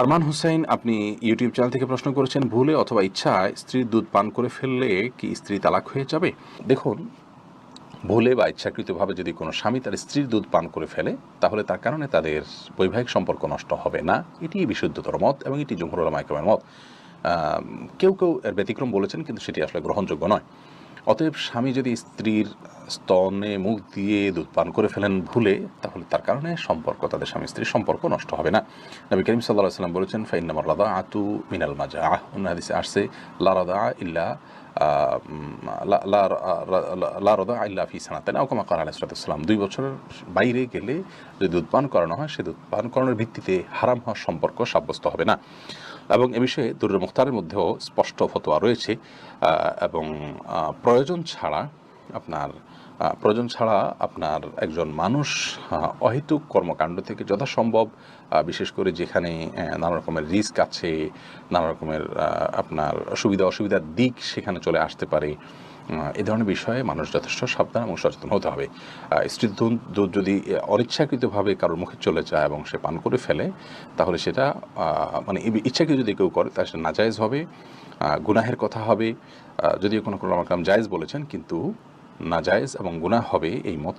আরমান হুসাইন, আপনি YouTube channel থেকে প্রশ্ন করেছেন, ভুলে অথবা ইচ্ছায় স্ত্রীর দুধ পান করে ফেললে কি স্ত্রী তালাক হয়ে যাবে? দেখুন, ভুলে বা ইচ্ছাকৃতভাবে যদি কোনো স্বামী তার স্ত্রীর দুধ পান করে ফেলে, তাহলে তার কারণে তাদের বৈবাহিক সম্পর্ক নষ্ট হবে না। এটি বিশুদ্ধতর মত এবং এটি জমহুর মাইক্রমের মত। কেউ কেউ এর ব্যতিক্রম বলেছেন, কিন্তু সেটি আসলে গ্রহণযোগ্য নয়। অতএব স্বামী যদি স্ত্রীর স্তনে মুখ দিয়ে দুধ পান করে ফেলেন ভুলে, তাহলে তার কারণে সম্পর্ক, তাদের স্বামী স্ত্রীর সম্পর্ক নষ্ট হবে না। নবী করিম সাল্লাহ সাল্লাম বলেছেন রাদা আতু মিনাল মাজা। আহ অন্য হাদিসে আসছে লারাদা ইল্লা লা- রাদা ইল্লা ফি কমা আউকামা কার আলাইসালাম দুই বছরের বাইরে গেলে যদি পান করানো হয়, সে পান করানোর ভিত্তিতে হারাম হওয়ার সম্পর্ক সাব্যস্ত হবে না। এবং এ বিষয়ে দুর্র মুখতারের মধ্যেও স্পষ্ট ফতোয়া রয়েছে এবং প্রয়োজন ছাড়া আপনার প্রয়োজন ছাড়া আপনার একজন মানুষ অহেতুক কর্মকাণ্ড থেকে যথাসম্ভব বিশেষ করে যেখানে নানা রকমের রিস্ক আছে, নানা রকমের আপনার সুবিধা অসুবিধার দিক সেখানে চলে আসতে পারে। এ ধরনের বিষয়ে মানুষ যথেষ্ট সাবধান এবং সচেতন হতে হবে। স্ত্রীর দুধ যদি অনিচ্ছাকৃতভাবে কারোর মুখে চলে যায় এবং সে পান করে ফেলে, তাহলে সেটা মানে ইচ্ছাকে ইচ্ছাকৃত যদি কেউ করে, তাহলে সেটা নাজায়জ হবে। গুনাহের কথা হবে। যদিও কোনো কোনো জায়েজ বলেছেন, কিন্তু নাজায়জ এবং গুনাহ হবে এই মত।